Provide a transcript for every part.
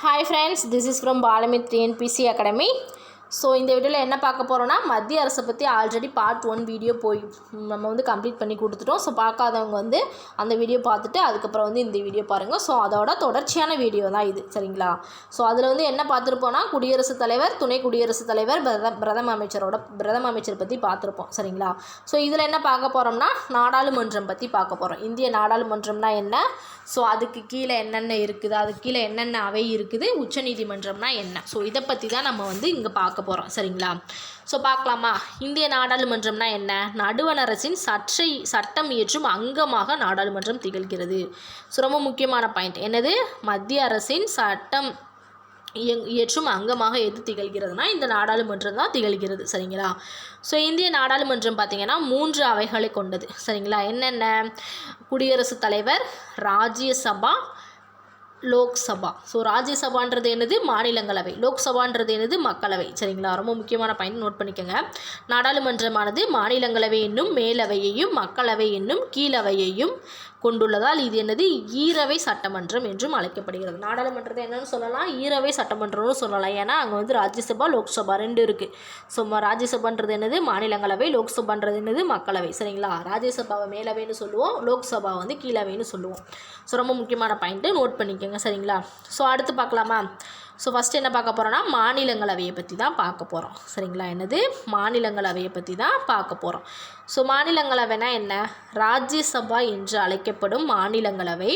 Hi friends, this is from Balamitri PC Academy. So இந்த வீடியோவில் என்ன பார்க்க போகிறோன்னா மத்திய அரசை பற்றி ஆல்ரெடி பார்ட் ஒன் வீடியோ போய் நம்ம வந்து கம்ப்ளீட் பண்ணி கொடுத்துட்டோம். ஸோ பார்க்காதவங்க வந்து அந்த வீடியோ பார்த்துட்டு அதுக்கப்புறம் வந்து இந்த வீடியோ பாருங்கள் ஸோ அதோட தொடர்ச்சியான வீடியோ தான் இது சரிங்களா? ஸோ அதில் வந்து என்ன பார்த்துருப்போம்னா குடியரசுத் தலைவர் துணை குடியரசுத் தலைவர் பிரத பிரதம அமைச்சரோட பிரதம அமைச்சர் பற்றி பார்த்துருப்போம் சரிங்களா? ஸோ இதில் என்ன பார்க்க போகிறோம்னா நாடாளுமன்றம் பற்றி பார்க்க போகிறோம் இந்திய நாடாளுமன்றம்னா என்ன? ஸோ அதுக்கு கீழே என்னென்ன இருக்குது? அதுக்கு கீழே என்னென்ன அவை இருக்குது? உச்சநீதிமன்றம்னா என்ன? ஸோ இதை பற்றி தான் நம்ம வந்து இங்கே பார்க்க போகிறோம் சரிங்களா? ஸோ பார்க்கலாமா? இந்திய நாடாளுமன்றம்னா என்ன? நடுவண் அரசின் சற்றை சட்டம் இயற்றும் அங்கமாக நாடாளுமன்றம் திகழ்கிறது. ஸோ ரொம்ப முக்கியமான பாயிண்ட் என்னது? மத்திய அரசின் சட்டம் இயங் இயற்றும் அங்கமாக எது திகழ்கிறதுனா இந்த நாடாளுமன்றம் தான் திகழ்கிறது சரிங்களா? ஸோ இந்திய நாடாளுமன்றம் பார்த்திங்கன்னா மூன்று அவைகளை கொண்டது சரிங்களா? என்னென்ன? குடியரசுத் தலைவர் ராஜ்யசபா லோக்சபா. ஸோ ராஜ்யசபான்றது என்னது? மாநிலங்களவை. லோக்சபான்றது என்னது? மக்களவை. சரிங்களா? ரொம்ப முக்கியமான பயன் நோட் பண்ணிக்கோங்க. நாடாளுமன்றமானது மாநிலங்களவை என்னும் மேலவையையும் மக்களவை என்னும் கீழவையையும் கொண்டுள்ளதால் இது என்னது? ஈரவை சட்டமன்றம் என்றும் அழைக்கப்படுகிறது. நாடாளுமன்றத்தை என்னன்னு சொல்லலாம்? ஈரவை சட்டமன்றம்னு சொல்லலாம். ஏன்னா அங்கே வந்து ராஜ்யசபா லோக்சபா ரெண்டு இருக்குது ஸோ ராஜ்யசபான்றது என்னது? மாநிலங்களவை லோக்சபான்றது என்னது? மக்களவை. சரிங்களா? ராஜ்யசபாவை மேலவைன்னு சொல்லுவோம். லோக்சபா வந்து கீழவைன்னு சொல்லுவோம். ஸோ ரொம்ப முக்கியமான பாயிண்ட்டு நோட் பண்ணிக்கோங்க. சரிங்களா? ஸோ அடுத்து பார்க்கலாமா? ஸோ ஃபஸ்ட்டு என்ன பார்க்க போகிறோன்னா மாநிலங்களவையை பற்றி தான் பார்க்க போகிறோம் சரிங்களா? என்னது? மாநிலங்களவையை பற்றி தான் பார்க்க போகிறோம் ஸோ மாநிலங்களவைனா என்ன? ராஜ்யசபா என்று அழைக்கப்படும் மாநிலங்களவை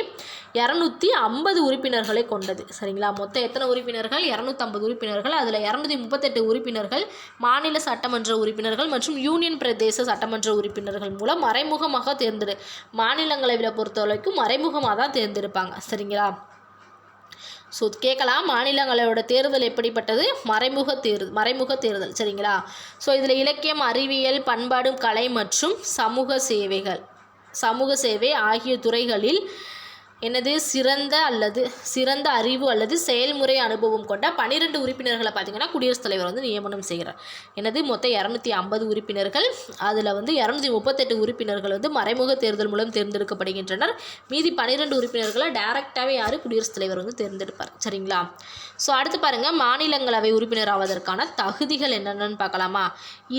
இரநூத்தி ஐம்பது உறுப்பினர்களை கொண்டது. சரிங்களா? மொத்தம் எத்தனை உறுப்பினர்கள்? இரநூத்தம்பது உறுப்பினர்கள். அதில் இரநூத்தி முப்பத்தெட்டு உறுப்பினர்கள் மாநில சட்டமன்ற உறுப்பினர்கள் மற்றும் யூனியன் பிரதேச சட்டமன்ற உறுப்பினர்கள் மூலம் மறைமுகமாக தேர்ந்தெடு மாநிலங்களவையில் பொறுத்த வரைக்கும் மறைமுகமாக தான் தேர்ந்தெடுப்பாங்க. சரிங்களா? ஸோ கேட்கலாம். மாநிலங்களோட தேர்தல் எப்படிப்பட்டது? மறைமுக தேர்தல் மறைமுக தேர்தல் சரிங்களா? ஸோ இதில் இலக்கியம் அறிவியல் பண்பாடு கலை மற்றும் சமூக சேவைகள் சமூக சேவை ஆகிய துறைகளில் என்னது சிறந்த அல்லது சிறந்த அறிவு அல்லது செயல்முறை அனுபவம் கொண்ட பன்னிரெண்டு உறுப்பினர்களை பார்த்தீங்கன்னா குடியரசுத் தலைவர் வந்து நியமனம் செய்கிறார். எனது மொத்தம் இரநூத்தி ஐம்பது உறுப்பினர்கள் அதில் வந்து இரநூத்தி முப்பத்தெட்டு உறுப்பினர்கள் வந்து மறைமுக தேர்தல் மூலம் தேர்ந்தெடுக்கப்படுகின்றனர். மீதி பன்னிரெண்டு உறுப்பினர்களை டைரெக்டாகவே யார் குடியரசுத் தலைவர் வந்து தேர்ந்தெடுப்பார்? சரிங்களா? ஸோ அடுத்து பாருங்கள் மாநிலங்களவை உறுப்பினர் ஆவதற்கான தகுதிகள் என்னென்னு பார்க்கலாமா?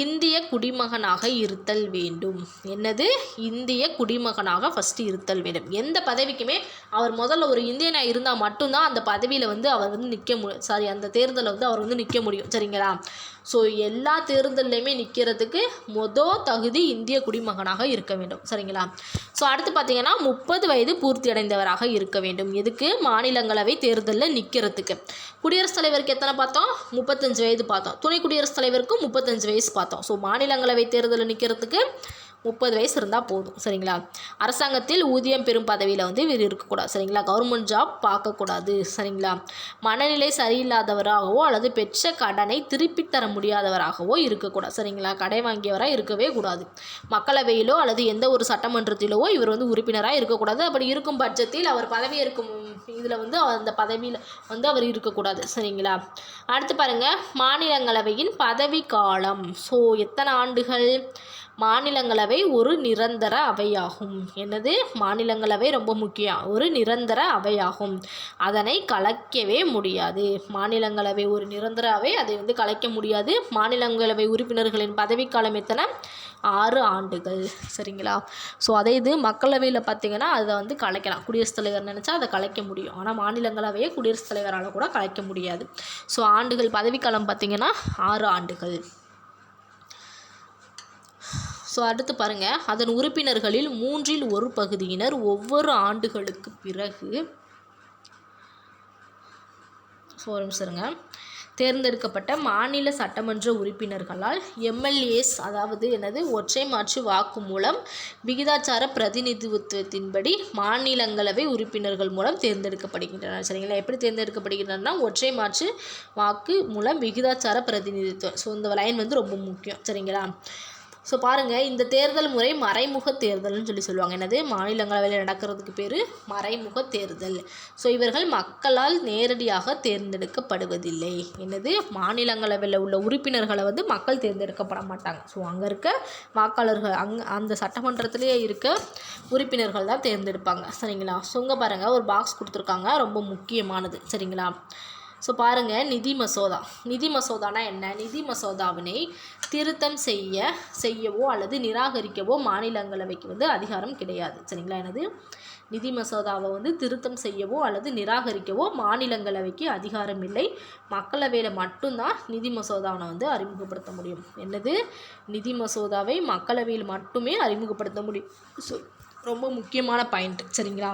இந்திய குடிமகனாக இருத்தல் வேண்டும். என்னது? இந்திய குடிமகனாக ஃபஸ்ட்டு இருத்தல் வேண்டும். எந்த பதவிக்குமே அவர் முதல்ல ஒரு இந்தியனாக இருந்தால் மட்டும்தான் அந்த பதவியில் வந்து அவர் வந்து நிற்க முடியும் சாரி அந்த தேர்தலில் வந்து அவர் வந்து நிற்க முடியும். சரிங்களா? ஸோ எல்லா தேர்தல்லையுமே நிற்கிறதுக்கு மொதல் தகுதி இந்திய குடிமகனாக இருக்க வேண்டும். சரிங்களா? ஸோ அடுத்து பார்த்தீங்கன்னா முப்பது வயது பூர்த்தி அடைந்தவராக இருக்க வேண்டும். எதுக்கு? மாநிலங்களவை தேர்தலில் நிற்கிறதுக்கு குடியரசுத் தலைவருக்கு எத்தனை பார்த்தோம்? முப்பத்தஞ்சு வயது பார்த்தோம். துணை குடியரசுத் தலைவருக்கும் முப்பத்தஞ்சு வயசு பார்த்தோம். ஸோ மாநிலங்களவை தேர்தலில் நிற்கிறதுக்கு முப்பது வயசு இருந்தால் போதும் சரிங்களா? அரசாங்கத்தில் ஊதியம் பெறும் பதவியில் வந்து இவர் இருக்கக்கூடாது சரிங்களா? கவர்மெண்ட் ஜாப் பார்க்கக்கூடாது சரிங்களா? மனநிலை சரியில்லாதவராகவோ அல்லது பெற்ற கடனை திருப்பி தர முடியாதவராகவோ இருக்கக்கூடாது சரிங்களா? கடை வாங்கியவராக இருக்கவே கூடாது. மக்களவையிலோ அல்லது எந்த ஒரு சட்டமன்றத்திலோ இவர் வந்து உறுப்பினராக இருக்கக்கூடாது. அப்படி இருக்கும் பட்சத்தில் அவர் பதவி இருக்கும் இதில் வந்து அந்த பதவியில் வந்து அவர் இருக்கக்கூடாது சரிங்களா? அடுத்து பாருங்கள் மாநிலங்களவையின் பதவி காலம். ஸோ எத்தனை ஆண்டுகள்? மாநிலங்களவை ஒரு நிரந்தர அவையாகும். என்னது? மாநிலங்களவை ரொம்ப முக்கியம். ஒரு நிரந்தர அவையாகும். அதனை கலைக்கவே முடியாது. மாநிலங்களவை ஒரு நிரந்தர அவை அதை வந்து கலைக்க முடியாது. மாநிலங்களவை உறுப்பினர்களின் பதவிக்காலம் எத்தனை? ஆறு ஆண்டுகள். சரிங்களா? ஸோ அதே இது மக்களவையில் பார்த்தீங்கன்னா அதை வந்து கலைக்கலாம். குடியரசுத் தலைவர் நினச்சா அதை கலைக்க முடியும். ஆனால் மாநிலங்களவையை குடியரசுத் தலைவரால் கூட கலைக்க முடியாது. ஸோ ஆண்டுகள் பதவிக்காலம் பார்த்தீங்கன்னா ஆறு ஆண்டுகள். ஸோ அடுத்து பாருங்கள் அதன் உறுப்பினர்களில் மூன்றில் ஒரு பகுதியினர் ஒவ்வொரு ஆண்டுகளுக்கு பிறகு. ஸோ ஒரு நிமிஷம் தேர்ந்தெடுக்கப்பட்ட மாநில சட்டமன்ற உறுப்பினர்களால் எம்எல்ஏஸ் அதாவது எனது ஒற்றை மாற்று வாக்கு மூலம் விகிதாச்சார பிரதிநிதித்துவத்தின்படி மாநிலங்களவை உறுப்பினர்கள் மூலம் தேர்ந்தெடுக்கப்படுகின்றனர் சரிங்களா? எப்படி தேர்ந்தெடுக்கப்படுகின்றனர்னா ஒற்றை மாற்று வாக்கு மூலம் விகிதாச்சார பிரதிநிதித்துவம். ஸோ இந்த லைன் வந்து ரொம்ப முக்கியம். சரிங்களா? ஸோ பாருங்கள் இந்த தேர்தல் முறை மறைமுக தேர்தல்னு சொல்லி சொல்லுவாங்க. என்னது? மாநிலங்களவையில் நடக்கிறதுக்கு பேர் மறைமுக தேர்தல். ஸோ இவர்கள் மக்களால் நேரடியாக தேர்ந்தெடுக்கப்படுவதில்லை. என்னது? மாநிலங்களவையில் உள்ள உறுப்பினர்களை வந்து மக்கள் தேர்ந்தெடுக்கப்பட மாட்டாங்க. ஸோ அங்கே இருக்க வாக்காளர்கள் அங் அந்த சட்டமன்றத்திலேயே இருக்க உறுப்பினர்கள் தான் தேர்ந்தெடுப்பாங்க. சரிங்களா? ஸோ இங்கே பாருங்கள் ஒரு பாக்ஸ் கொடுத்துருக்காங்க. ரொம்ப முக்கியமானது. சரிங்களா? ஸோ பாருங்கள் நிதி மசோதா. நிதி மசோதானா என்ன? நிதி மசோதாவினை திருத்தம் செய்ய செய்யவோ அல்லது நிராகரிக்கவோ மாநிலங்களவைக்கு வந்து அதிகாரம் கிடையாது. சரிங்களா? எனது நிதி மசோதாவை வந்து திருத்தம் செய்யவோ அல்லது நிராகரிக்கவோ மாநிலங்களவைக்கு அதிகாரம் இல்லை. மக்களவையில் மட்டும்தான் நிதி மசோதாவை வந்து அறிமுகப்படுத்த முடியும். என்னது? நிதி மசோதாவை மக்களவையில் மட்டுமே அறிமுகப்படுத்த முடியும். ஸோ ரொம்ப முக்கியமான பாயிண்ட் சரிங்களா?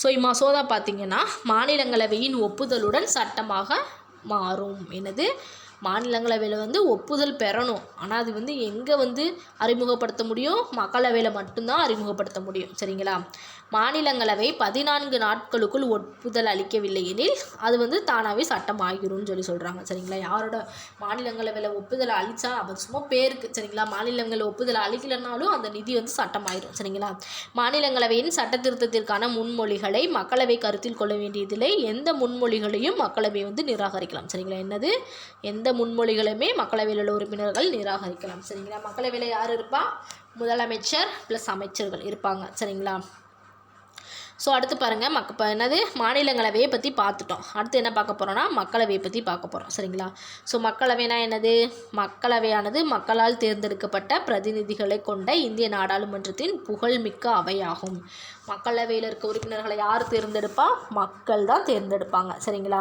ஸோ இம்மசோதா பார்த்திங்கன்னா மாநிலங்களவையின் ஒப்புதலுடன் சட்டமாக மாறும். என்னது? மாநிலங்களவையில் வந்து ஒப்புதல் பெறணும். ஆனால் அது வந்து எங்கே வந்து அறிமுகப்படுத்த முடியும்? மக்களவையில் மட்டும்தான் அறிமுகப்படுத்த முடியும். சரிங்களா? மாநிலங்களவை பதினான்கு நாட்களுக்குள் ஒப்புதல் அளிக்கவில்லை எனில் அது வந்து தானாகவே சட்டம் ஆகிரும்னு சொல்லி சொல்கிறாங்க சரிங்களா? யாரோட மாநிலங்களவையில் ஒப்புதல் அளித்தா அது சும்மா பேருக்கு சரிங்களா? மாநிலங்களில் ஒப்புதல் அளிக்கலைனாலும் அந்த நிதி வந்து சட்டம் ஆயிரும் சரிங்களா? மாநிலங்களவையின் சட்ட திருத்தத்திற்கான முன்மொழிகளை மக்களவை கருத்தில் கொள்ள வேண்டியதில்லை. எந்த முன்மொழிகளையும் மக்களவை வந்து நிராகரிக்கலாம் சரிங்களா? என்னது? எந்த முன்மொழிகளுமே மக்களவையில் உள்ள உறுப்பினர்கள் நிராகரிக்கலாம் சரிங்களா? மக்களவையில் யார் இருப்பா? முதலமைச்சர் ப்ளஸ் அமைச்சர்கள் இருப்பாங்க சரிங்களா? ஸோ அடுத்து பாருங்கள் மக்க இப்போ என்னது? மாநிலங்களவையை பற்றி பார்த்துட்டோம். அடுத்து என்ன பார்க்க போகிறோன்னா மக்களவையை பற்றி பார்க்க போகிறோம் சரிங்களா? ஸோ மக்களவைனா என்னது? மக்களவையானது மக்களால் தேர்ந்தெடுக்கப்பட்ட பிரதிநிதிகளை கொண்ட இந்திய நாடாளுமன்றத்தின் புகழ்மிக்க அவையாகும். மக்களவையில் இருக்க உறுப்பினர்களை யார் தேர்ந்தெடுப்பா? மக்கள் தான் தேர்ந்தெடுப்பாங்க சரிங்களா?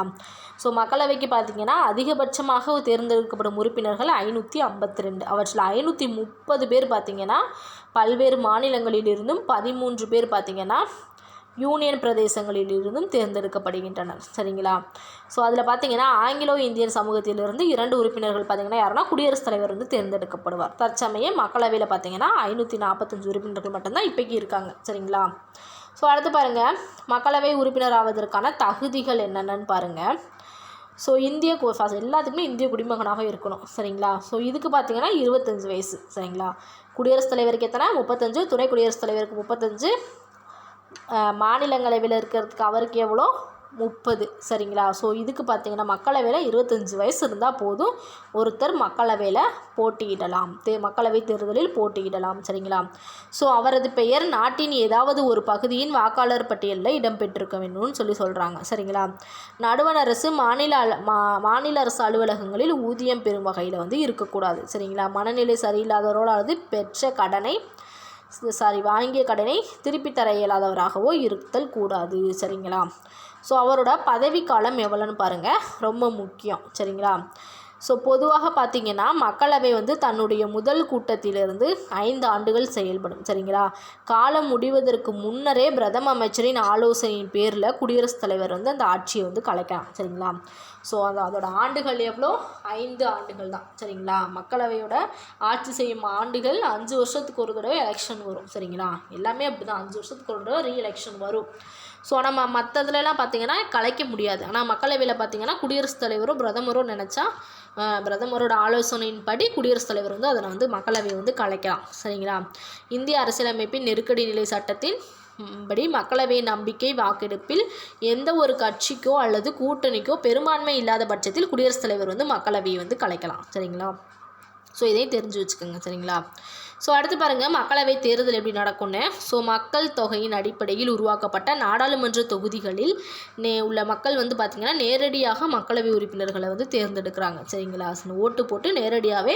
ஸோ மக்களவைக்கு பார்த்தீங்கன்னா அதிகபட்சமாக தேர்ந்தெடுக்கப்படும் உறுப்பினர்கள் ஐநூற்றி ஐம்பத்தி ரெண்டு அவற்றில் ஐநூற்றி முப்பது பேர் பார்த்திங்கன்னா பல்வேறு மாநிலங்களிலிருந்தும் பதிமூன்று பேர் பார்த்திங்கன்னா யூனியன் பிரதேசங்களிலிருந்தும் தேர்ந்தெடுக்கப்படுகின்றனர் சரிங்களா? ஸோ அதில் பார்த்தீங்கன்னா ஆங்கிலோ இந்தியன் சமூகத்திலிருந்து இரண்டு உறுப்பினர்கள் பார்த்தீங்கன்னா யாருன்னா குடியரசுத் தலைவர் வந்து தேர்ந்தெடுக்கப்படுவார். தற்சமயம் மக்களவையில் பார்த்தீங்கன்னா ஐநூற்றி நாற்பத்தஞ்சு உறுப்பினர்கள் மட்டும்தான் இப்போக்கி இருக்காங்க. சரிங்களா? ஸோ அடுத்து பாருங்கள் மக்களவை உறுப்பினர் ஆவதற்கான தகுதிகள் என்னென்னு பாருங்கள் ஸோ இந்திய கு ஃபஸ்ட் எல்லாத்துக்குமே இந்திய குடிமகனாக இருக்கணும். சரிங்களா? ஸோ இதுக்கு பார்த்தீங்கன்னா இருபத்தஞ்சு வயசு. சரிங்களா? குடியரசுத் தலைவருக்கு எத்தனை? முப்பத்தஞ்சு. துணை குடியரசுத் தலைவருக்கு முப்பத்தஞ்சு. மாநிலங்களவையில் இருக்கிறதுக்கு அவருக்கு எவ்வளோ? முப்பது. சரிங்களா? ஸோ இதுக்கு பார்த்தீங்கன்னா மக்களவையில் இருபத்தஞ்சி வயசு இருந்தால் போதும். ஒருத்தர் மக்களவையில் போட்டியிடலாம். தே மக்களவை தேர்தலில் போட்டியிடலாம். சரிங்களா? ஸோ அவரது பெயர் நாட்டின் ஏதாவது ஒரு பகுதியின் வாக்காளர் பட்டியலில் இடம்பெற்றிருக்க வேண்டும்னு சொல்லி சொல்கிறாங்க சரிங்களா? நடுவண் அரசு மாநில மா மாநில அரசு அலுவலகங்களில் ஊதியம் பெறும் வகையில் வந்து இருக்கக்கூடாது. சரிங்களா? மனநிலை சரியில்லாதவர்களாவது பெற்ற கடனை சாரி வாங்கிய கடனை திருப்பி தர இயலாதவராகவோ இருத்தல் கூடாது சரிங்களா? ஸோ அவரோட பதவிக்காலம் எவ்வளோன்னு பாருங்கள் ரொம்ப முக்கியம் சரிங்களா? ஸோ பொதுவாக பார்த்திங்கன்னா மக்களவை வந்து தன்னுடைய முதல் கூட்டத்திலிருந்து ஐந்து ஆண்டுகள் செயல்படும் சரிங்களா? காலம் முடிவதற்கு முன்னரே பிரதம அமைச்சரின் ஆலோசனையின் பேரில் குடியரசுத் தலைவர் வந்து அந்த ஆட்சியை வந்து கலைக்கலாம் சரிங்களா? ஸோ அது அதோட ஆண்டுகள் எவ்வளோ? ஐந்து ஆண்டுகள் தான் சரிங்களா? மக்களவையோட ஆட்சி செய்யும் ஆண்டுகள் அஞ்சு வருஷத்துக்கு ஒரு தடவை எலெக்ஷன் வரும் சரிங்களா? எல்லாமே அப்படி தான் அஞ்சு வருஷத்துக்கு ஒரு தடவை ரீ எலெக்ஷன் வரும். ஸோ நம்ம மற்றதுலலாம் பார்த்திங்கன்னா கலைக்க முடியாது. ஆனால் மக்களவையில் பார்த்திங்கன்னா குடியரசுத் தலைவரும் பிரதமரும் நினச்சா பிரதமரோட ஆலோசனையின்படி குடியரசுத் தலைவர் வந்து அதனை வந்து மக்களவை வந்து கலைக்கலாம். சரிங்களா? இந்திய அரசியலமைப்பின் நெருக்கடி நிலை சட்டத்தின் படி மக்களவை நம்பிக்கை வாக்கெடுப்பில் எந்த ஒரு கட்சிக்கோ அல்லது கூட்டணிக்கோ பெரும்பான்மை இல்லாத பட்சத்தில் குடியரசுத் தலைவர் வந்து மக்களவையை வந்து கலைக்கலாம். சரிங்களா? ஸோ இதையும் தெரிஞ்சு வச்சுக்கோங்க சரிங்களா? ஸோ அடுத்து பாருங்கள் மக்களவை தேர்தல் எப்படி நடக்கும்னு. ஸோ மக்கள் தொகையின் அடிப்படையில் உருவாக்கப்பட்ட நாடாளுமன்ற தொகுதிகளில் நே உள்ள மக்கள் வந்து பார்த்திங்கன்னா நேரடியாக மக்களவை உறுப்பினர்களை வந்து தேர்ந்தெடுக்கிறாங்க சரிங்களா? ஓட்டு போட்டு நேரடியாகவே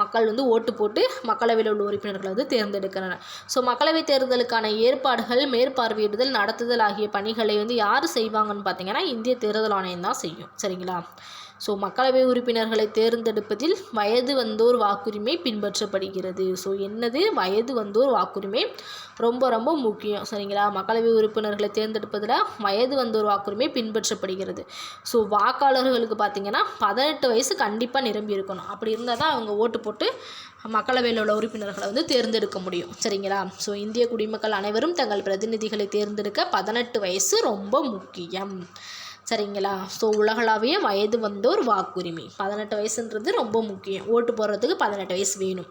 மக்கள் வந்து ஓட்டு போட்டு மக்களவையில் உள்ள உறுப்பினர்களை வந்து தேர்ந்தெடுக்கிறாங்க. ஸோ மக்களவை தேர்தலுக்கான ஏற்பாடுகள் மேற்பார்வையிடுதல் நடத்துதல் ஆகிய பணிகளை வந்து யார் செய்வாங்கன்னு பார்த்தீங்கன்னா இந்திய தேர்தல் ஆணையம் தான் செய்யும் சரிங்களா? ஸோ மக்களவை உறுப்பினர்களை தேர்ந்தெடுப்பதில் வயது வந்தோர் வாக்குரிமை பின்பற்றப்படுகிறது. ஸோ என்னது? வயது வந்தோர் வாக்குரிமை ரொம்ப ரொம்ப முக்கியம். சரிங்களா? மக்களவை உறுப்பினர்களை தேர்ந்தெடுப்பதில் வயது வந்தோர் வாக்குரிமை பின்பற்றப்படுகிறது. ஸோ வாக்காளர்களுக்கு பார்த்திங்கன்னா பதினெட்டு வயசு கண்டிப்பாக நிரம்பி இருக்கணும். அப்படி இருந்தால் தான் அவங்க ஓட்டு போட்டு மக்களவையில் உள்ள உறுப்பினர்களை வந்து தேர்ந்தெடுக்க முடியும். சரிங்களா? ஸோ இந்திய குடிமக்கள் அனைவரும் தங்கள் பிரதிநிதிகளை தேர்ந்தெடுக்க பதினெட்டு வயசு ரொம்ப முக்கியம். சரிங்களா? ஸோ உலகளாவிய வயது வந்தோர் வாக்குரிமை. பதினெட்டு வயசுன்றது ரொம்ப முக்கியம். ஓட்டு போடுறதுக்கு பதினெட்டு வயசு வேணும்.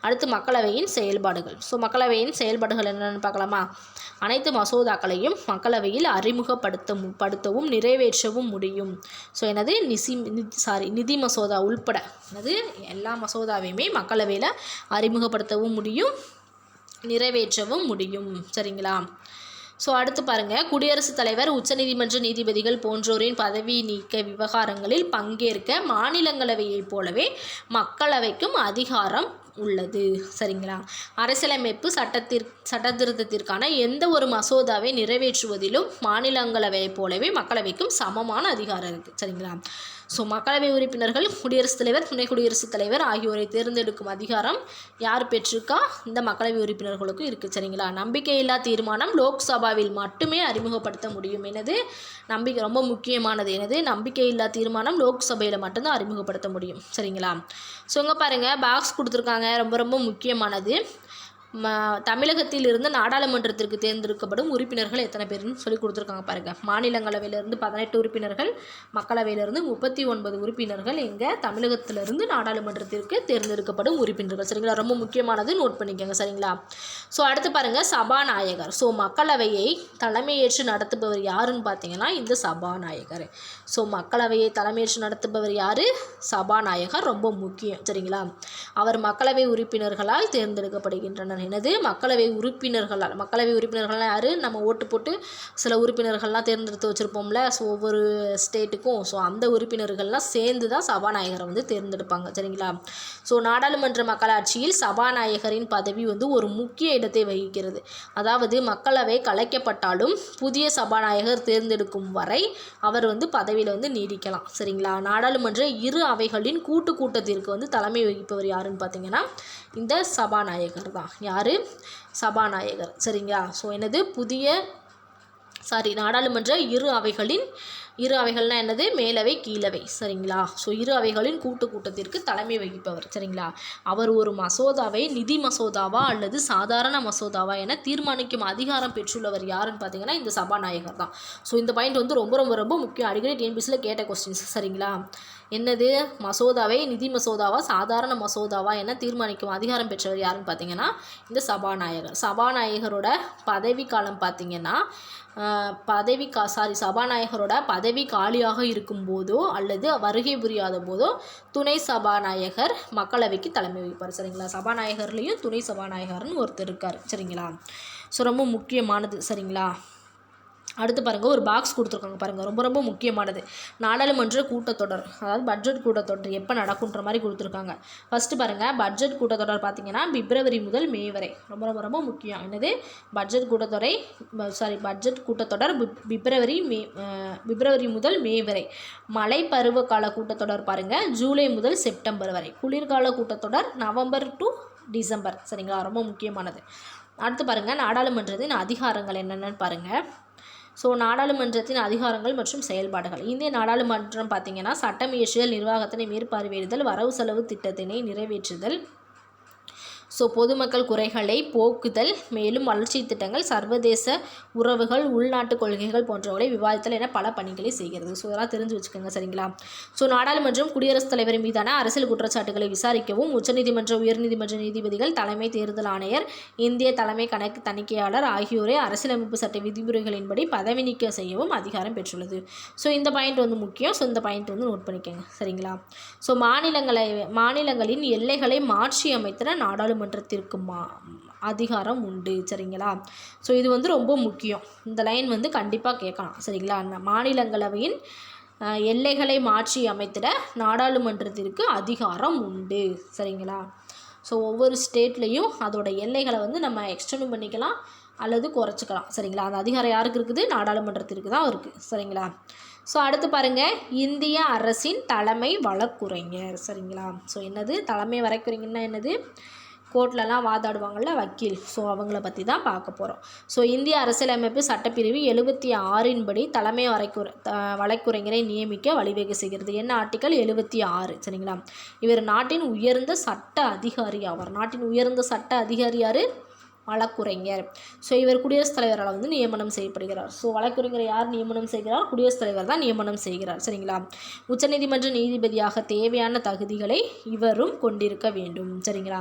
அடுத்து மக்களவையின் செயல்பாடுகள். ஸோ மக்களவையின் செயல்பாடுகள் என்னென்னு பார்க்கலாமா? அனைத்து மசோதாக்களையும் மக்களவையில் அறிமுகப்படுத்த படுத்தவும் நிறைவேற்றவும் முடியும். ஸோ எனது நிசி சாரி நிதி மசோதா உள்பட. எனது எல்லா மசோதாவையுமே மக்களவையில் அறிமுகப்படுத்தவும் முடியும் நிறைவேற்றவும் முடியும். சரிங்களா? ஸோ அடுத்து பாருங்கள் குடியரசுத் தலைவர் உச்சநீதிமன்ற நீதிபதிகள் போன்றோரின் பதவி நீக்க விவகாரங்களில் பங்கேற்க மாநிலங்களவையைப் போலவே மக்களவைக்கும் அதிகாரம் உள்ளது. சரிங்களா? அரசியலமைப்பு சட்டத்திற் சட்டத்திருத்தத்திற்கான எந்த ஒரு மசோதாவை நிறைவேற்றுவதிலும் மாநிலங்களவையைப் போலவே மக்களவைக்கும் சமமான அதிகாரம் இருக்குது சரிங்களா? ஸோ மக்களவை உறுப்பினர்கள் குடியரசுத் தலைவர் துணை குடியரசுத் தலைவர் ஆகியோரை தேர்ந்தெடுக்கும் அதிகாரம் யார் பெற்றிருக்கா? இந்த மக்களவை உறுப்பினர்களுக்கும் இருக்குது சரிங்களா? நம்பிக்கையில்லா தீர்மானம் லோக்சபாவில் மட்டுமே அறிமுகப்படுத்த முடியும். எனது நம்பிக்கை ரொம்ப முக்கியமானது. எனது நம்பிக்கையில்லா தீர்மானம் லோக்சபையில் மட்டும்தான் அறிமுகப்படுத்த முடியும் சரிங்களா? ஸோ இங்கே பாருங்கள் பாக்ஸ் கொடுத்துருக்காங்க. ரொம்ப ரொம்ப முக்கியமானது. ம தமிழகத்திலிருந்து நாடாளுமன்றத்திற்கு தேர்ந்தெடுக்கப்படும் உறுப்பினர்கள் எத்தனை பேர்னு சொல்லி கொடுத்துருக்காங்க பாருங்கள் மாநிலங்களவையிலிருந்து பதினெட்டு உறுப்பினர்கள் மக்களவையிலிருந்து முப்பத்தி ஒன்பது உறுப்பினர்கள் எங்கள் தமிழகத்திலிருந்து நாடாளுமன்றத்திற்கு தேர்ந்தெடுக்கப்படும் உறுப்பினர்கள். சரிங்களா? ரொம்ப முக்கியமானது நோட் பண்ணிக்கோங்க சரிங்களா? ஸோ அடுத்து பாருங்கள் சபாநாயகர். ஸோ மக்களவையை தலைமையேற்று நடத்துபவர் யாருன்னு பார்த்தீங்கன்னா இந்த சபாநாயகர். ஸோ மக்களவையை தலைமையேற்று நடத்துபவர் யார்? சபாநாயகர் ரொம்ப முக்கியம் சரிங்களா? அவர் மக்களவை உறுப்பினர்களால் தேர்ந்தெடுக்கப்படுகின்றனர். என்னது? மக்களவை உறுப்பினர்களால் மக்களவை உறுப்பினர்கள்லாம் யார்? நம்ம ஓட்டு போட்டு சில உறுப்பினர்கள்லாம் தேர்ந்தெடுத்து வச்சுருப்போம்ல. ஸோ ஒவ்வொரு ஸ்டேட்டுக்கும் ஸோ அந்த உறுப்பினர்கள்லாம் சேர்ந்து தான் சபாநாயகரை வந்து தேர்ந்தெடுப்பாங்க. சரிங்களா? ஸோ நாடாளுமன்ற மக்களாட்சியில் சபாநாயகரின் பதவி வந்து ஒரு முக்கிய இடத்தை வகிக்கிறது. அதாவது மக்களவை கலைக்கப்பட்டாலும் புதிய சபாநாயகர் தேர்ந்தெடுக்கும் வரை அவர் வந்து பதவியில் வந்து நீடிக்கலாம். சரிங்களா? நாடாளுமன்ற இரு அவைகளின் கூட்டு கூட்டத்திற்கு வந்து தலைமை வகிப்பவர் யாருன்னு பார்த்தீங்கன்னா இந்த சபாநாயகர் தான். யார்? சபாநாயகர். சரிங்களா? ஸோ என்னது? புதிய சாரி நாடாளுமன்ற இரு அவைகளின் இரு அவைகள்னா என்னது? மேலவை கீழவை. சரிங்களா? ஸோ இரு அவைகளின் கூட்டு கூட்டத்திற்கு தலைமை வகிப்பவர். சரிங்களா? அவர் ஒரு மசோதாவை நிதி மசோதாவா அல்லது சாதாரண மசோதாவா என தீர்மானிக்கும் அதிகாரம் பெற்றுள்ளவர் யாருன்னு பார்த்தீங்கன்னா இந்த சபாநாயகர் தான். ஸோ இந்த பாயிண்ட் வந்து ரொம்ப ரொம்ப ரொம்ப முக்கியம். அடிக்கடி டிஎன்பிசியில் கேட்ட கொஸ்டின்ஸ் சரிங்களா? என்னது? மசோதாவை? நிதி மசோதாவா? சாதாரண மசோதாவா என தீர்மானிக்கும் அதிகாரம் பெற்றவர் யாருன்னு பார்த்தீங்கன்னா இந்த சபாநாயகர். சபாநாயகரோட பதவி காலம் பார்த்தீங்கன்னா பதவி கா சாரி சபாநாயகரோட பதவி காலியாக இருக்கும்போதோ அல்லது வருகை புரியாத போதோ துணை சபாநாயகர் மக்களவைக்கு தலைமை வைப்பார் சரிங்களா? சபாநாயகர்லேயும் துணை சபாநாயகர்னு ஒருத்தர் இருக்கார். சரிங்களா? ஸோ ரொம்ப முக்கியமானது. சரிங்களா? அடுத்து பாருங்கள் ஒரு பாக்ஸ் கொடுத்துருக்காங்க பாருங்கள் ரொம்ப ரொம்ப முக்கியமானது. நாடாளுமன்ற கூட்டத்தொடர் அதாவது பட்ஜெட் கூட்டத்தொடர் எப்போ நடக்குன்ற மாதிரி கொடுத்துருக்காங்க. ஃபஸ்ட்டு பாருங்கள் பட்ஜெட் கூட்டத்தொடர் பார்த்தீங்கன்னா பிப்ரவரி முதல் மே வரை. ரொம்ப ரொம்ப ரொம்ப முக்கியம். என்னது? பட்ஜெட் கூட்டத்தொடரை சாரி பட்ஜெட் கூட்டத்தொடர் பிப்- பிப்ரவரி மே பிப்ரவரி முதல் மே வரை. மழை பருவகால கூட்டத்தொடர் பாருங்கள் ஜூலை முதல் செப்டம்பர் வரை. குளிர்கால கூட்டத்தொடர் நவம்பர் டு டிசம்பர். சரிங்களா? ரொம்ப முக்கியமானது. அடுத்து பாருங்கள் நாடாளுமன்றத்தின் அதிகாரங்கள் என்னென்னு பாருங்கள் ஸோ நாடாளுமன்றத்தின் அதிகாரங்கள் மற்றும் செயல்பாடுகள். இந்திய நாடாளுமன்றம் பார்த்திங்கன்னா சட்டம் இயற்றுதல் நிர்வாகத்தினை மேற்பார்வையிடுதல் வரவு செலவு திட்டத்தினை நிறைவேற்றுதல் ஸோ பொதுமக்கள் குறைகளை போக்குதல் மேலும் வளர்ச்சி திட்டங்கள் சர்வதேச உறவுகள் உள்நாட்டு கொள்கைகள் போன்றவர்களை விவாதித்தல் என பல பணிகளை செய்கிறது. ஸோ இதெல்லாம் தெரிஞ்சு வச்சுக்கோங்க சரிங்களா? ஸோ நாடாளுமன்றம் குடியரசுத் தலைவர் மீதான அரசியல் குற்றச்சாட்டுகளை விசாரிக்கவும் உச்சநீதிமன்ற உயர்நீதிமன்ற நீதிபதிகள் தலைமை தேர்தல் ஆணையர் இந்திய தலைமை கணக்கு தணிக்கையாளர் ஆகியோரை அரசியலமைப்பு சட்ட விதிமுறைகளின்படி பதவி நீக்கம் செய்யவும் அதிகாரம் பெற்றுள்ளது. ஸோ இந்த பாயிண்ட் வந்து முக்கியம். ஸோ இந்த பாயிண்ட் வந்து நோட் பண்ணிக்கோங்க சரிங்களா? ஸோ மாநிலங்களை மாநிலங்களின் எல்லைகளை மாற்றி அமைத்திட நாடாளுமன்றத்திற்கு மா அதிகாரம் உண்டு. சரிங்களா? ஸோ இது வந்து ரொம்ப முக்கியம். இந்த லைன் வந்து கண்டிப்பாக கேட்கலாம். சரிங்களா? ந- மாநிலங்களவையின் எல்லைகளை மாற்றி அமைத்திட நாடாளுமன்றத்திற்கு அதிகாரம் உண்டு. சரிங்களா? ஸோ ஒவ்வொரு ஸ்டேட்லேயும் அதோட எல்லைகளை வந்து நம்ம எக்ஸ்டெண்ட் பண்ணிக்கலாம் அல்லது குறைச்சிக்கலாம். சரிங்களா? அந்த அதிகாரம் யாருக்கு இருக்குது? நாடாளுமன்றத்திற்கு தான் இருக்குது சரிங்களா? ஸோ அடுத்து பாருங்கள் இந்திய அரசின் தலைமை வழக்குரைஞர். சரிங்களா? ஸோ என்னது? தலைமை வழக்குரைஞர்னா என்னது? கோர்ட்லலாம் வாதாடுவாங்கள்ல வக்கீல். ஸோ அவங்கள பற்றி தான் பார்க்க போகிறோம் ஸோ இந்திய அரசியலமைப்பு சட்டப்பிரிவு எழுபத்தி ஆறின் படி தலைமை வழக்குரை வழக்குரைஞரை நியமிக்க வழிவகை செய்கிறது. என்ன ஆர்டிக்கல்? எழுபத்தி ஆறு. சரிங்களா? இவர் நாட்டின் உயர்ந்த சட்ட அதிகாரி ஆவார். நாட்டின் உயர்ந்த சட்ட அதிகாரி யார்? வழக்குரைஞர். ஸோ இவர் குடியரசுத் தலைவரால் வந்து நியமனம் செய்யப்படுகிறார். ஸோ வழக்குரைஞர் யார் நியமனம் செய்கிறார்? குடியரசுத் தலைவர் தான் நியமனம் செய்கிறார். சரிங்களா? உச்சநீதிமன்ற நீதிபதியாக தேவையான தகுதிகளை இவரும் கொண்டிருக்க வேண்டும். சரிங்களா?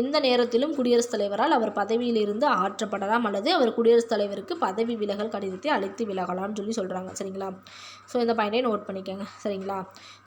எந்த நேரத்திலும் குடியரசுத் தலைவரால் அவர் பதவியிலிருந்து ஆற்றப்படலாம் அல்லது அவர் குடியரசுத் தலைவருக்கு பதவி விலகல் கடிதத்தை அழைத்து விலகலாம்னு சொல்லி சொல்கிறாங்க சரிங்களா? ஸோ இந்த பாயிண்டை நோட் பண்ணிக்கோங்க. சரிங்களா?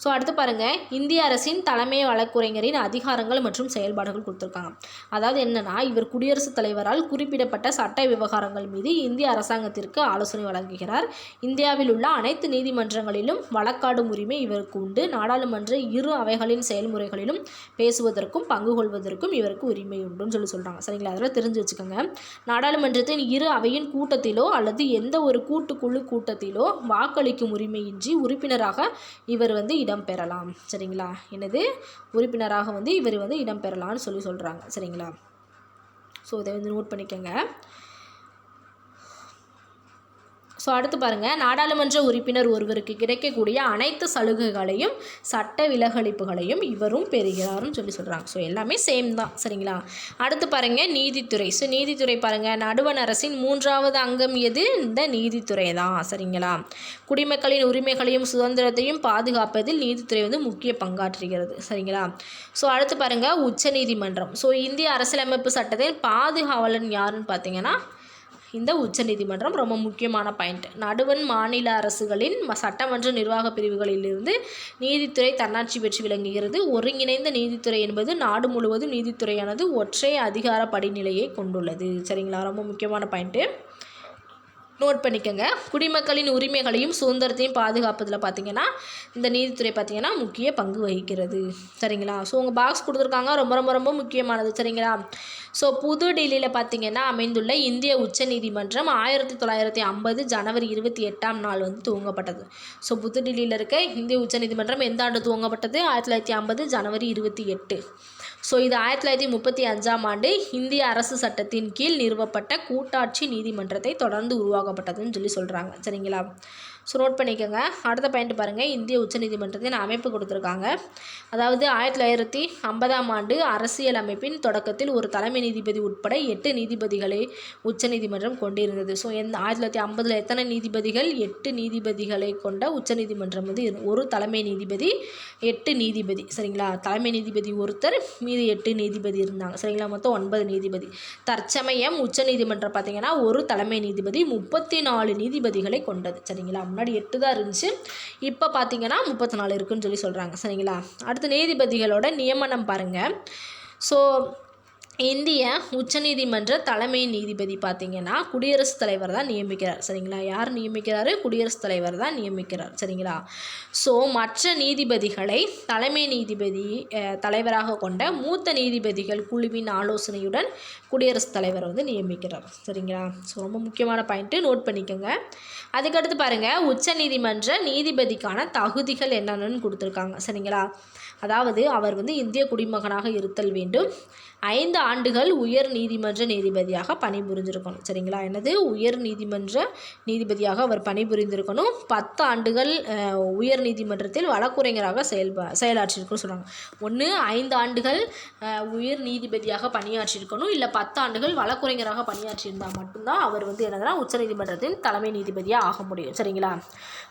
ஸோ அடுத்து பாருங்கள் இந்திய அரசின் தலைமை வழக்குரைஞரின் அதிகாரங்கள் மற்றும் செயல்பாடுகள் கொடுத்துருக்காங்க. அதாவது என்னன்னா இவர் குடியரசுத் தலைவரால் குறிப்பிடப்பட்ட சட்ட விவகாரங்கள் மீது இந்திய அரசாங்கத்திற்கு ஆலோசனை வழங்குகிறார். இந்தியாவில் உள்ள அனைத்து நீதிமன்றங்களிலும் வழக்காடும் உரிமை இவருக்கு உண்டு. நாடாளுமன்ற இரு அவைகளின் செயல்முறைகளிலும் பேசுவதற்கும் பங்கு கொள்வதற்கும் இவருக்கு உரிமை உண்டுன்னு சொல்லி சொல்கிறாங்க சரிங்களா? அதெல்லாம் தெரிஞ்சு வச்சுக்கோங்க. நாடாளுமன்றத்தின் இரு அவையின் கூட்டத்திலோ அல்லது எந்த ஒரு கூட்டுக்குழு கூட்டத்திலோ வாக்களிக்கும் உரிமையின்றி உறுப்பினராக இவர் வந்து இடம்பெறலாம் சரிங்களா? என்னது? உறுப்பினராக வந்து இவர் வந்து இடம்பெறலாம்னு சொல்லி சொல்கிறாங்க சரிங்களா? ஸோ இதை வந்து நோட் பண்ணிக்கோங்க. ஸோ அடுத்து பாருங்கள் நாடாளுமன்ற உறுப்பினர் ஒருவருக்கு கிடைக்கக்கூடிய அனைத்து சலுகைகளையும் சட்ட விலகளிப்புகளையும் இவரும் பெறுகிறார்னு சொல்லி சொல்கிறாங்க ஸோ எல்லாமே சேம் தான். சரிங்களா? அடுத்து பாருங்கள் நீதித்துறை. ஸோ நீதித்துறை பாருங்கள் நடுவண் அரசின் மூன்றாவது அங்கம் எது? இந்த நீதித்துறை தான். சரிங்களா? குடிமக்களின் உரிமைகளையும் சுதந்திரத்தையும் பாதுகாப்பதில் நீதித்துறை வந்து முக்கிய பங்காற்றுகிறது. சரிங்களா? ஸோ அடுத்து பாருங்கள் உச்சநீதிமன்றம். ஸோ இந்திய அரசியலமைப்பு சட்டத்தின் பாதுகாவலன் யாருன்னு பார்த்தீங்கன்னா இந்த உச்சநீதிமன்றம் ரொம்ப முக்கியமான பாயிண்ட் நடுவண் மாநில அரசுகளின் சட்டமன்ற நிர்வாக பிரிவுகளிலிருந்து நீதித்துறை தன்னாட்சி பெற்று விளங்குகிறது. ஒருங்கிணைந்த நீதித்துறை என்பது நாடு முழுவதும் நீதித்துறையானது ஒற்றை அதிகார படிநிலையை கொண்டுள்ளது. சரிங்களா? ரொம்ப முக்கியமான பாயிண்ட்டு நோட் பண்ணிக்கோங்க. குடிமக்களின் உரிமைகளையும் சுதந்திரத்தையும் பாதுகாப்பதில் பார்த்தீங்கன்னா இந்த நீதித்துறை பார்த்தீங்கன்னா முக்கிய பங்கு வகிக்கிறது. சரிங்களா? ஸோ உங்கள் பாக்ஸ் கொடுத்துருக்காங்க. ரொம்ப ரொம்ப ரொம்ப முக்கியமானது. சரிங்களா? ஸோ புது டெல்லியில் பார்த்தீங்கன்னா அமைந்துள்ள இந்திய உச்ச நீதிமன்றம் ஆயிரத்தி தொள்ளாயிரத்தி ஐம்பது ஜனவரி இருபத்தி எட்டாம் நாள் வந்து துவங்கப்பட்டது. ஸோ புது டெல்லியில் இருக்க இந்திய உச்சநீதிமன்றம் எந்த ஆண்டு துவங்கப்பட்டது? ஆயிரத்தி தொள்ளாயிரத்தி ஐம்பது ஜனவரி இருபத்தி எட்டு. ஸோ இது ஆயிரத்தி தொள்ளாயிரத்தி முப்பத்தி அஞ்சாம் ஆண்டு இந்திய அரசு சட்டத்தின் கீழ் நிறுவப்பட்ட கூட்டாட்சி நீதிமன்றத்தை தொடர்ந்து உருவாக்கப்பட்டதுன்னு சொல்லி சொல்கிறாங்க சரிங்களா? ஸோ நோட் பண்ணிக்கோங்க. அடுத்த பாயிண்ட் பாருங்கள் இந்திய உச்சநீதிமன்றத்தின் அமைப்பு கொடுத்துருக்காங்க. அதாவது ஆயிரத்தி தொள்ளாயிரத்தி ஐம்பதாம் ஆண்டு அரசியல் அமைப்பின் தொடக்கத்தில் ஒரு தலைமை நீதிபதி உட்பட எட்டு நீதிபதிகளை உச்சநீதிமன்றம் கொண்டிருந்தது. ஸோ எந்த ஆயிரத்தி தொள்ளாயிரத்தி ஐம்பதில் எத்தனை நீதிபதிகள்? எட்டு நீதிபதிகளை கொண்ட உச்சநீதிமன்றம் வந்து இரு- ஒரு தலைமை நீதிபதி எட்டு நீதிபதி. சரிங்களா? தலைமை நீதிபதி ஒருத்தர் மீதி எட்டு நீதிபதி இருந்தாங்க. சரிங்களா? மொத்தம் ஒன்பது நீதிபதி. தற்சமயம் உச்சநீதிமன்றம் பார்த்தீங்கன்னா ஒரு தலைமை நீதிபதி முப்பத்தி நாலு நீதிபதிகளை கொண்டது. சரிங்களா? முன்னாடி எட்டு தான் இருந்துச்சு. இப்போ பார்த்தீங்கன்னா முப்பத்தி நாலு இருக்குன்னு சொல்லி சொல்கிறாங்க சரிங்களா? அடுத்து நீதிபதிகளோட நியமனம் பாருங்கள் ஸோ இந்திய உச்சநீதிமன்ற தலைமை நீதிபதி பார்த்தீங்கன்னா குடியரசுத் தலைவர் தான் நியமிக்கிறார். சரிங்களா? யார் நியமிக்கிறாரு? குடியரசுத் தலைவர் தான் நியமிக்கிறார். சரிங்களா? ஸோ மற்ற நீதிபதிகளை தலைமை நீதிபதி தலைவராக கொண்ட மூத்த நீதிபதிகள் குழுவின் ஆலோசனையுடன் குடியரசுத் தலைவர் வந்து நியமிக்கிறார். சரிங்களா? ஸோ ரொம்ப முக்கியமான பாயிண்ட்டு நோட் பண்ணிக்கோங்க. அதுக்கடுத்து பாருங்கள் உச்சநீதிமன்ற நீதிபதிக்கான தகுதிகள் என்னென்னு கொடுத்துருக்காங்க. சரிங்களா? அதாவது அவர் வந்து இந்திய குடிமகனாக இருத்தல் வேண்டும். ஐந்து ஆண்டுகள் உயர் நீதிமன்ற நீதிபதியாக பணிபுரிஞ்சிருக்கணும் சரிங்களா? என்னது? உயர் நீதிமன்ற நீதிபதியாக அவர் பணிபுரிந்திருக்கணும். பத்து ஆண்டுகள் உயர் நீதிமன்றத்தில் வழக்குரைஞராக செயல்ப செயலாற்றிருக்கணும்னு சொல்கிறாங்க ஒன்று ஐந்து ஆண்டுகள் உயர் நீதிபதியாக பணியாற்றியிருக்கணும் இல்லை பத்து ஆண்டுகள் வழக்குரைஞராக பணியாற்றியிருந்தால் மட்டும்தான் அவர் வந்து என்னதுன்னா உச்சநீதிமன்றத்தின் தலைமை நீதிபதியாக ஆக முடியும். சரிங்களா?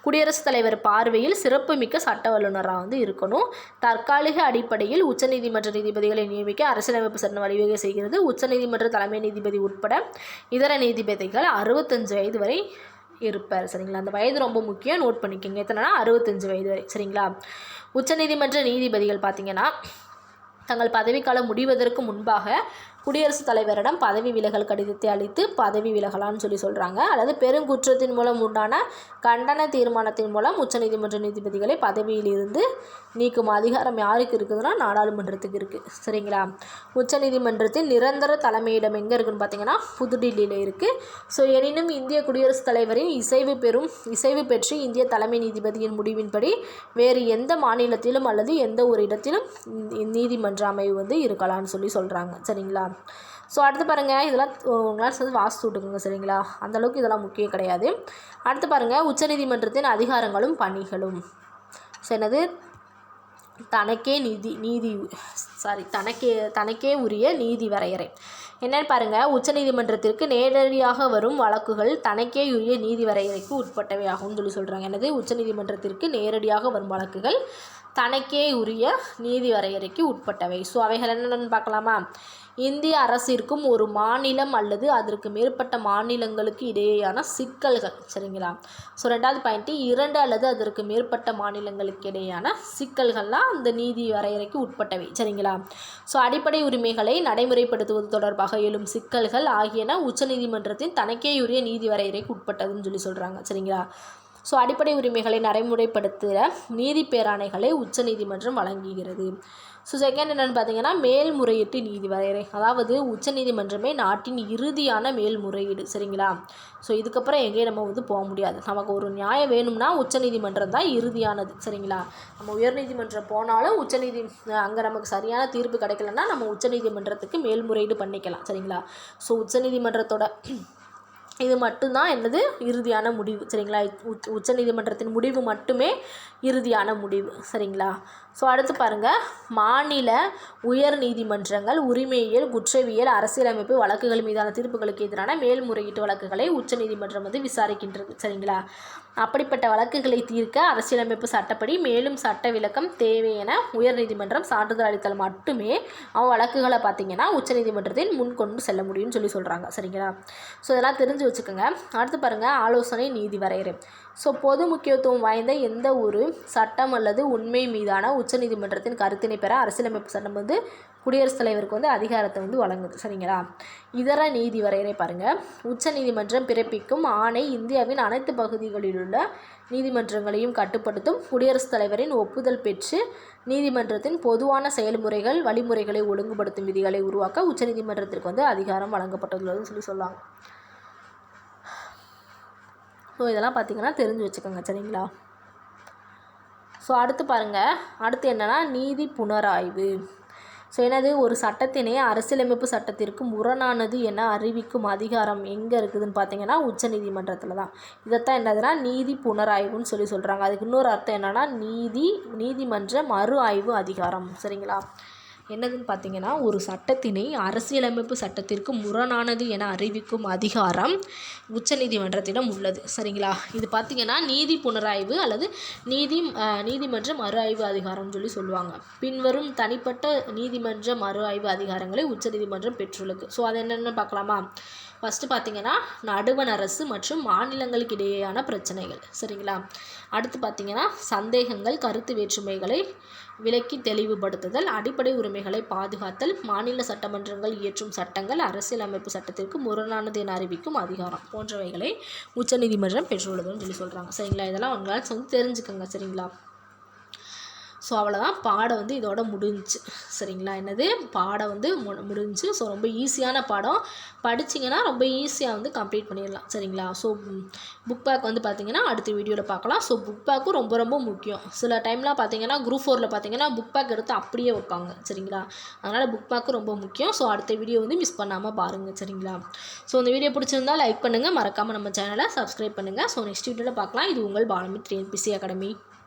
குடியரசுத் தலைவர் பார்வையில் சிறப்புமிக்க சட்ட வல்லுநராக வந்து இருக்கணும். தற்காலிக அடிப்படையில் உச்சநீதிமன்ற நீதிபதிகளை நியமிக்க அரசியலமைப்பு சட்டம் வழிவகை செய்கிறது. உச்சநீதிமன்ற தலைமை நீதிபதி உட்பட இதர நீதிபதிகள் அறுபத்தஞ்சு வயது வரை இருப்பார். சரிங்களா? அந்த வயது ரொம்ப முக்கியம். நோட் பண்ணிக்கோங்க. எத்தனைனா? அறுபத்தஞ்சு வயது வரை. சரிங்களா? உச்சநீதிமன்ற நீதிபதிகள் பார்த்தீங்கன்னா தங்கள் பதவிக்காலம் முடிவதற்கு முன்பாக குடியரசுத் தலைவரிடம் பதவி விலகல் கடிதத்தை அளித்து பதவி விலகலாம்னு சொல்லி சொல்கிறாங்க அல்லது பெருங்குற்றத்தின் மூலம் உண்டான கண்டன தீர்மானத்தின் மூலம் உச்சநீதிமன்ற நீதிபதிகளை பதவியிலிருந்து நீக்கும் அதிகாரம் யாருக்கு இருக்குதுன்னா நாடாளுமன்றத்துக்கு இருக்குது சரிங்களா? உச்சநீதிமன்றத்தின் நிரந்தர தலைமையிடம் எங்கே இருக்குன்னு பார்த்தீங்கன்னா புதுடில்லியில் இருக்குது ஸோ எனினும் இந்திய குடியரசுத் தலைவரின் இசைவு பெறும் இசைவு பெற்று இந்திய தலைமை நீதிபதியின் முடிவின்படி வேறு எந்த மாநிலத்திலும் அல்லது எந்த ஒரு இடத்திலும் நீதிமன்ற அமைவு வந்து இருக்கலாம்னு சொல்லி சொல்கிறாங்க சரிங்களா? ஸோ அடுத்து பாருங்கள் இதெல்லாம் உங்களால் சேர்ந்து வாசித்து விட்டுக்கோங்க சரிங்களா? அந்தளவுக்கு இதெல்லாம் முக்கியம் கிடையாது. அடுத்து பாருங்கள் உச்சநீதிமன்றத்தின் அதிகாரங்களும் பணிகளும். ஸோ என்னது? தனக்கே நீதி நீதி சாரி தனக்கே தனக்கே உரிய நீதி வரையறை. என்னன்னு பாருங்கள் உச்சநீதிமன்றத்திற்கு நேரடியாக வரும் வழக்குகள் தனக்கே உரிய நீதி வரையறைக்கு உட்பட்டவை ஆகும்னு சொல்லி சொல்கிறாங்க எனது உச்சநீதிமன்றத்திற்கு நேரடியாக வரும் வழக்குகள் தனக்கே உரிய நீதி வரையறைக்கு உட்பட்டவை. ஸோ அவைகள் என்னென்னு பார்க்கலாமா? இந்திய அரசிற்கும் ஒரு மாநிலம் அல்லது அதற்கு மேற்பட்ட மாநிலங்களுக்கு இடையேயான சிக்கல்கள். சரிங்களா? ஸோ ரெண்டாவது பாயிண்ட்டு இரண்டு அல்லது அதற்கு மேற்பட்ட மாநிலங்களுக்கு இடையேயான சிக்கல்கள்லாம் அந்த நீதி வரையறைக்கு உட்பட்டவை. சரிங்களா? ஸோ அடிப்படை உரிமைகளை நடைமுறைப்படுத்துவது தொடர்பாக எழும் சிக்கல்கள் ஆகியன உச்சநீதிமன்றத்தின் தனக்கேயுரிய நீதி வரையறைக்கு உட்பட்டதுன்னு சொல்லி சொல்கிறாங்க சரிங்களா? ஸோ அடிப்படை உரிமைகளை நடைமுறைப்படுத்துகிற நீதி பேராணைகளை உச்சநீதிமன்றம் வழங்குகிறது. ஸோ செகண்ட் என்னென்னு பார்த்தீங்கன்னா மேல்முறையீட்டு நீதி வரையறை. அதாவது உச்சநீதிமன்றமே நாட்டின் இறுதியான மேல்முறையீடு. சரிங்களா? ஸோ இதுக்கப்புறம் எங்கேயும் நம்ம வந்து போக முடியாது. நமக்கு ஒரு நியாயம் வேணும்னா உச்சநீதிமன்றம் தான் இறுதியானது. சரிங்களா? நம்ம உயர்நீதிமன்றம் போனாலும் உச்சநீதி அங்கே நமக்கு சரியான தீர்ப்பு கிடைக்கலன்னா நம்ம உச்சநீதிமன்றத்துக்கு மேல்முறையீடு பண்ணிக்கலாம். சரிங்களா? ஸோ உச்சநீதிமன்றத்தோட இது மட்டும்தான் என்னது? இறுதியான முடிவு. சரிங்களா? உச்ச உச்சநீதிமன்றத்தின் முடிவு மட்டுமே இறுதியான முடிவு. சரிங்களா? ஸோ அடுத்து பாருங்கள் மாநில உயர் நீதிமன்றங்கள் உரிமையியல் குற்றவியல் அரசியலமைப்பு வழக்குகள் மீதான தீர்ப்புகளுக்கு எதிரான மேல்முறையீட்டு வழக்குகளை உச்சநீதிமன்றம் வந்து விசாரிக்கின்றது. சரிங்களா? அப்படிப்பட்ட வழக்குகளை தீர்க்க அரசியலமைப்பு சட்டப்படி மேலும் சட்ட விளக்கம் தேவை என உயர்நீதிமன்றம் சான்றிதழ் அளித்தால் மட்டுமே அவன் வழக்குகளை பார்த்தீங்கன்னா உச்சநீதிமன்றத்தில் முன் கொண்டு செல்ல முடியும்னு சொல்லி சொல்கிறாங்க சரிங்களா? ஸோ இதெல்லாம் தெரிஞ்சு வச்சுக்கோங்க. அடுத்து பாருங்கள் ஆலோசனை நீதி வரையறை. ஸோ பொது முக்கியத்துவம் வாய்ந்த எந்த ஒரு சட்டம் அல்லது உண்மை மீதான உச்சநீதிமன்றத்தின் கருத்தினை பெற அரசியலமைப்பு சட்டம் வந்து குடியரசுத் தலைவருக்கு வந்து அதிகாரத்தை வந்து வழங்குது. சரிங்களா? இதர நீதி வரையறை பாருங்கள் உச்ச நீதிமன்றம் பிறப்பிக்கும் ஆணை இந்தியாவின் அனைத்து பகுதிகளிலுள்ள நீதிமன்றங்களையும் கட்டுப்படுத்தும் குடியரசுத் தலைவரின் ஒப்புதல் பெற்று நீதிமன்றத்தின் பொதுவான செயல்முறைகள் வழிமுறைகளை ஒழுங்குபடுத்தும் விதிகளை உருவாக்க உச்சநீதிமன்றத்திற்கு வந்து அதிகாரம் வழங்கப்பட்டுள்ளதுன்னு சொல்லி சொல்லுவாங்க ஸோ இதெல்லாம் பார்த்திங்கன்னா தெரிஞ்சு வச்சுக்கோங்க சரிங்களா? ஸோ அடுத்து பாருங்கள் அடுத்து என்னென்னா நீதி புனராய்வு. ஸோ என்னது? ஒரு சட்டத்தினை அரசியலமைப்பு சட்டத்திற்கு முரணானது என அறிவிக்கும் அதிகாரம் எங்கே இருக்குதுன்னு பார்த்தீங்கன்னா உச்சநீதிமன்றத்தில் தான். இதைத்தான் என்னதுன்னா நீதி புனராய்வுன்னு சொல்லி சொல்கிறாங்க அதுக்கு இன்னொரு அர்த்தம் என்னென்னா நீதி நீதிமன்ற மறு ஆய்வு அதிகாரம் சரிங்களா? என்னதுன்னு பார்த்தீங்கன்னா ஒரு சட்டத்தினை அரசியலமைப்பு சட்டத்திற்கு முரணானது என அறிவிக்கும் அதிகாரம் உச்சநீதிமன்றத்திடம் உள்ளது. சரிங்களா? இது பார்த்திங்கன்னா நீதி புனராய்வு அல்லது நீதி நீதிமன்ற மறு ஆய்வு அதிகாரம்னு சொல்லி சொல்லுவாங்க. பின்வரும் தனிப்பட்ட நீதிமன்ற மறு ஆய்வு அதிகாரங்களை உச்சநீதிமன்றம் பெற்றுள்ளது. ஸோ அது என்னென்னு பார்க்கலாமா? ஃபஸ்ட்டு பார்த்தீங்கன்னா நடுவண் அரசு மற்றும் மாநிலங்களுக்கு இடையேயான பிரச்சனைகள். சரிங்களா? அடுத்து பார்த்திங்கன்னா சந்தேகங்கள் கருத்து வேற்றுமைகளை விலக்கி தெளிவுபடுத்துதல் அடிப்படை உரிமைகளை பாதுகாத்தல் மாநில சட்டமன்றங்கள் இயற்றும் சட்டங்கள் அரசியலமைப்பு சட்டத்திற்கு முரணானது என அறிவிக்கும் அதிகாரம் போன்றவைகளை உச்சநீதிமன்றம் பெற்றுள்ளதுன்னு சொல்லி சொல்கிறாங்க சரிங்களா? இதெல்லாம் உங்களால் வந்து தெரிஞ்சுக்கோங்க. சரிங்களா? ஸோ அவ்வளோதான் பாடம் வந்து இதோட முடிஞ்சு சரிங்களா? என்னது? பாடம் வந்து மு முடிஞ்சு ஸோ ரொம்ப ஈஸியான பாடம். படிச்சிங்கன்னா ரொம்ப ஈஸியாக வந்து கம்ப்ளீட் பண்ணிடலாம். சரிங்களா? ஸோ புக் பேக் வந்து பார்த்திங்கன்னா அடுத்த வீடியோவில் பார்க்கலாம் ஸோ புக் பேக்கும் ரொம்ப ரொம்ப முக்கியம். சில டைம்லாம் பார்த்தீங்கன்னா குரூப் ஃபோரில் பார்த்தீங்கன்னா புக் பேக் எடுத்து அப்படியே வைப்பாங்க. சரிங்களா? அதனால் புக் பேக்கும் ரொம்ப முக்கியம். ஸோ அடுத்த வீடியோ வந்து மிஸ் பண்ணாமல் பாருங்கள் சரிங்களா? ஸோ இந்த வீடியோ பிடிச்சிருந்தால் லைக் பண்ணுங்கள் மறக்காமல் நம்ம சேனலை சப்ஸ்கிரைப் பண்ணுங்கள் ஸோ நெக்ஸ்ட் வீடியோவில் பார்க்கலாம் இது உங்கள் பாலமி ட்ரெயின் என்பிசி அகாடமி